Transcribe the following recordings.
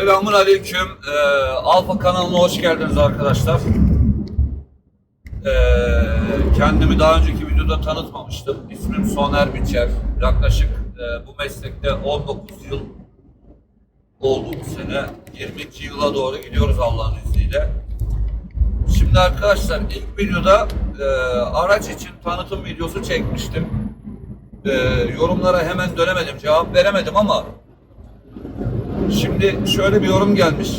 Selamun Aleyküm. Ee, Alfa kanalına hoş geldiniz arkadaşlar. Ee, kendimi daha önceki videoda tanıtmamıştım. İsmim Soner Biçer. Yaklaşık e, bu meslekte 19 yıl oldu bu sene. 22 yıla doğru gidiyoruz Allah'ın izniyle. Şimdi arkadaşlar ilk videoda e, araç için tanıtım videosu çekmiştim. E, yorumlara hemen dönemedim, cevap veremedim ama Şimdi şöyle bir yorum gelmiş.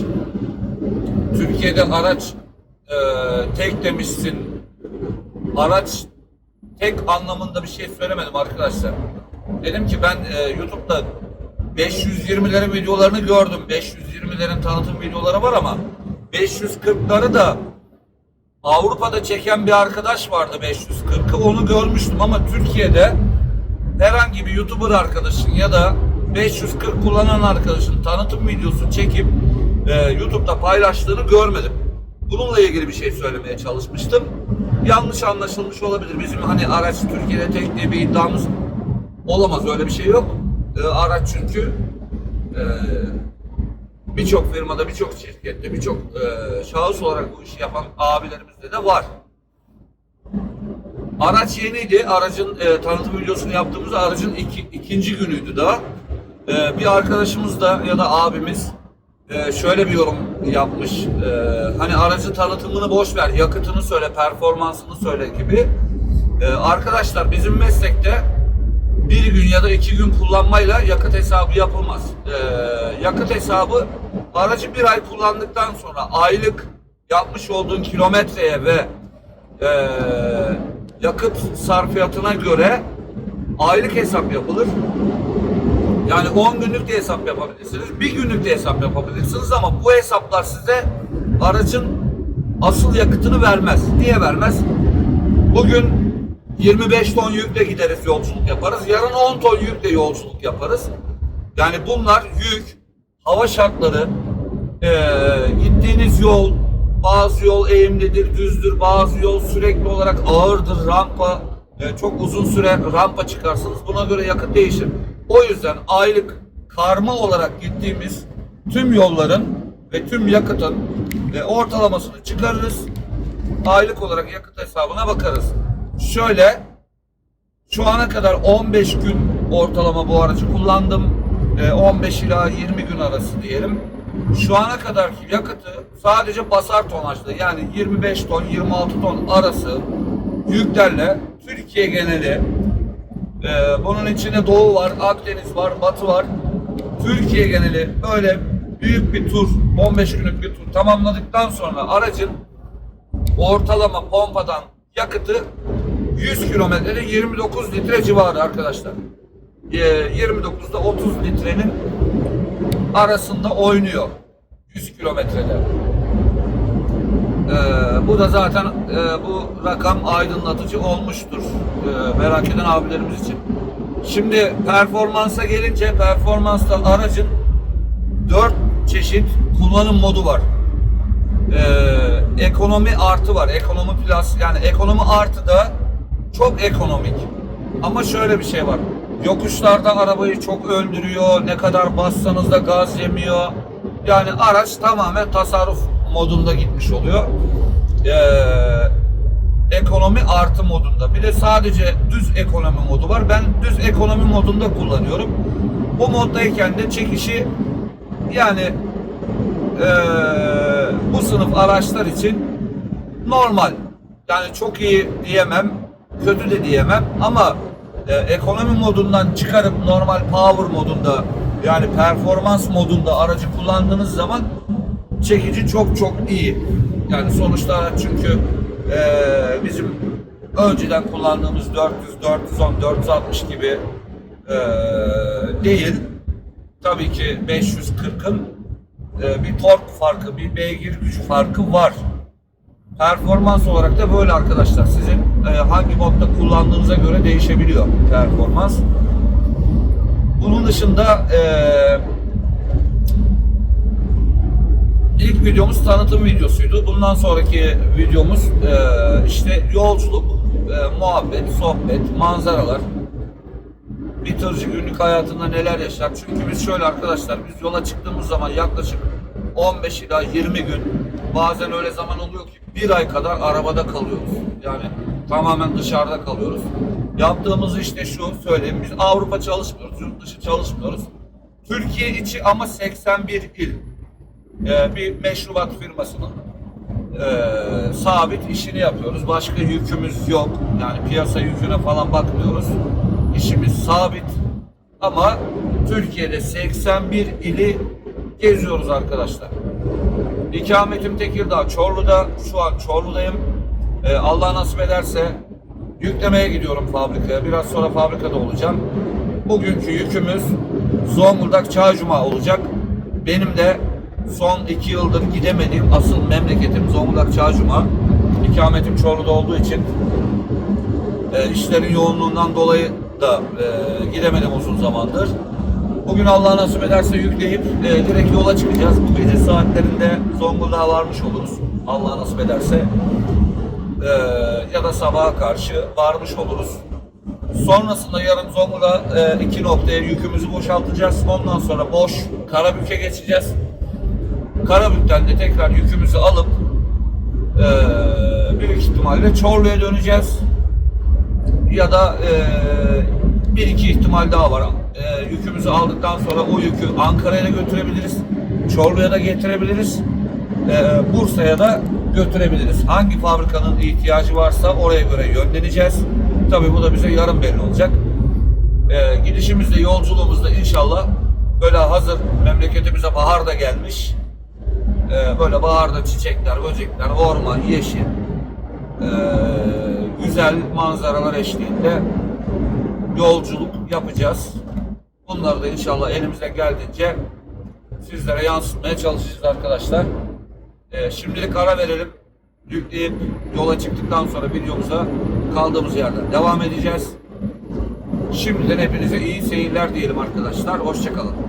Türkiye'de araç e, tek demişsin. Araç tek anlamında bir şey söylemedim arkadaşlar. Dedim ki ben e, YouTube'da 520'lerin videolarını gördüm. 520'lerin tanıtım videoları var ama 540'ları da Avrupa'da çeken bir arkadaş vardı 540'ı. Onu görmüştüm ama Türkiye'de herhangi bir YouTuber arkadaşın ya da 540 kullanan arkadaşın tanıtım videosu çekip e, YouTube'da paylaştığını görmedim. Bununla ilgili bir şey söylemeye çalışmıştım. Yanlış anlaşılmış olabilir. Bizim hani araç Türkiye'de tek diye bir iddiamız olamaz. Öyle bir şey yok. E, araç çünkü e, birçok firmada, birçok şirkette, birçok e, şahıs olarak bu işi yapan abilerimizde de var. Araç yeniydi. Aracın e, tanıtım videosunu yaptığımızda aracın iki, ikinci günüydü daha. E, bir arkadaşımız da ya da abimiz e, şöyle bir yorum yapmış. E, hani aracın tanıtımını boş ver, yakıtını söyle, performansını söyle gibi. E, arkadaşlar bizim meslekte bir gün ya da iki gün kullanmayla yakıt hesabı yapılmaz. Yakıt hesabı aracı bir ay kullandıktan sonra aylık yapmış olduğun kilometreye ve e, yakıt sarfiyatına göre aylık hesap yapılır. Yani 10 günlük de hesap yapabilirsiniz, bir günlük de hesap yapabilirsiniz ama bu hesaplar size aracın asıl yakıtını vermez. Niye vermez? Bugün 25 ton yükle gideriz yolculuk yaparız. Yarın 10 ton yükle yolculuk yaparız. Yani bunlar yük, hava şartları, eee, gittiğiniz yol, bazı yol eğimlidir, düzdür, bazı yol sürekli olarak ağırdır, rampa, e, çok uzun süre rampa çıkarsınız. Buna göre yakıt değişir. O yüzden aylık karma olarak gittiğimiz tüm yolların ve tüm yakıtın e, ortalamasını çıkarırız. Aylık olarak yakıt hesabına bakarız. Şöyle şu ana kadar 15 gün ortalama bu aracı kullandım. E, 15 ila 20 gün arası diyelim. Şu ana kadarki yakıtı sadece basar tonajlı yani 25 ton 26 ton arası yüklerle Türkiye geneli e, bunun içinde Doğu var, Akdeniz var, Batı var. Türkiye geneli böyle büyük bir tur 15 günlük bir tur tamamladıktan sonra aracın ortalama pompadan yakıtı 100 kilometrede 29 litre civarı arkadaşlar. Ee, 29'da 30 litrenin arasında oynuyor 100 kilometrede. Ee, bu da zaten e, bu rakam aydınlatıcı olmuştur e, merak eden abilerimiz için. Şimdi performansa gelince performansta aracın 4 çeşit kullanım modu var e, ekonomi artı var. Ekonomi plus yani ekonomi artı da çok ekonomik. Ama şöyle bir şey var. Yokuşlarda arabayı çok öldürüyor. Ne kadar bassanız da gaz yemiyor. Yani araç tamamen tasarruf modunda gitmiş oluyor. Ee, ekonomi artı modunda. Bir de sadece düz ekonomi modu var. Ben düz ekonomi modunda kullanıyorum. Bu moddayken de çekişi yani eee, bu sınıf araçlar için normal. Yani çok iyi diyemem, kötü de diyemem ama e, ekonomi modundan çıkarıp normal power modunda yani performans modunda aracı kullandığınız zaman çekici çok çok iyi. Yani sonuçta çünkü e, bizim önceden kullandığımız 400, 410, 460 gibi e, değil. Tabii ki 540'ın e, bir tork farkı, bir beygir gücü farkı var. Performans olarak da böyle arkadaşlar. Sizin e, hangi modda kullandığınıza göre değişebiliyor performans. Bunun dışında e, ilk videomuz tanıtım videosuydu. Bundan sonraki videomuz e, işte yolculuk, e, muhabbet, sohbet, manzaralar. bir tırcı günlük hayatında neler yaşar? Çünkü biz şöyle arkadaşlar biz yola çıktığımız zaman yaklaşık 15 ila 20 gün bazen öyle zaman oluyor ki bir ay kadar arabada kalıyoruz. Yani tamamen dışarıda kalıyoruz. Yaptığımız işte şu söyleyeyim biz Avrupa çalışmıyoruz, yurt dışı çalışmıyoruz. Türkiye içi ama 81 il. Ee, bir meşrubat firmasının e, sabit işini yapıyoruz. Başka yükümüz yok. Yani piyasa yüküne falan bakmıyoruz. İşimiz sabit. Ama Türkiye'de 81 ili geziyoruz arkadaşlar. İkametim Tekirdağ, Çorlu'da. Şu an Çorlu'dayım. Ee, Allah nasip ederse yüklemeye gidiyorum fabrikaya. Biraz sonra fabrikada olacağım. Bugünkü yükümüz Zonguldak Çağcuma olacak. Benim de son iki yıldır gidemediğim asıl memleketim Zonguldak Çağcuma. İkametim Çorlu'da olduğu için e, işlerin yoğunluğundan dolayı da e, gidemedim uzun zamandır. Bugün Allah nasip ederse yükleyip e, direkt yola çıkacağız. Bu gece saatlerinde Zonguldak'a varmış oluruz. Allah nasip ederse. E, ya da sabaha karşı varmış oluruz. Sonrasında yarın Zonguldak'a e, iki noktaya yükümüzü boşaltacağız. Ondan sonra boş Karabük'e geçeceğiz. Karabük'ten de tekrar yükümüzü alıp e, büyük ihtimalle Çorlu'ya döneceğiz ya da e, bir iki ihtimal daha var. E, yükümüzü aldıktan sonra o yükü Ankara'ya da götürebiliriz. Çorlu'ya da getirebiliriz. E, Bursa'ya da götürebiliriz. Hangi fabrikanın ihtiyacı varsa oraya göre yönleneceğiz. Tabii bu da bize yarın belli olacak. E, gidişimizde, yolculuğumuzda inşallah böyle hazır memleketimize bahar da gelmiş. E, böyle baharda çiçekler, böcekler, orman, yeşil, e, güzel manzaralar eşliğinde yolculuk yapacağız. Bunları da inşallah elimize geldiğince sizlere yansıtmaya çalışacağız arkadaşlar. E, şimdilik ara verelim. Yükleyip yola çıktıktan sonra videomuza kaldığımız yerden devam edeceğiz. Şimdiden hepinize iyi seyirler diyelim arkadaşlar. Hoşçakalın.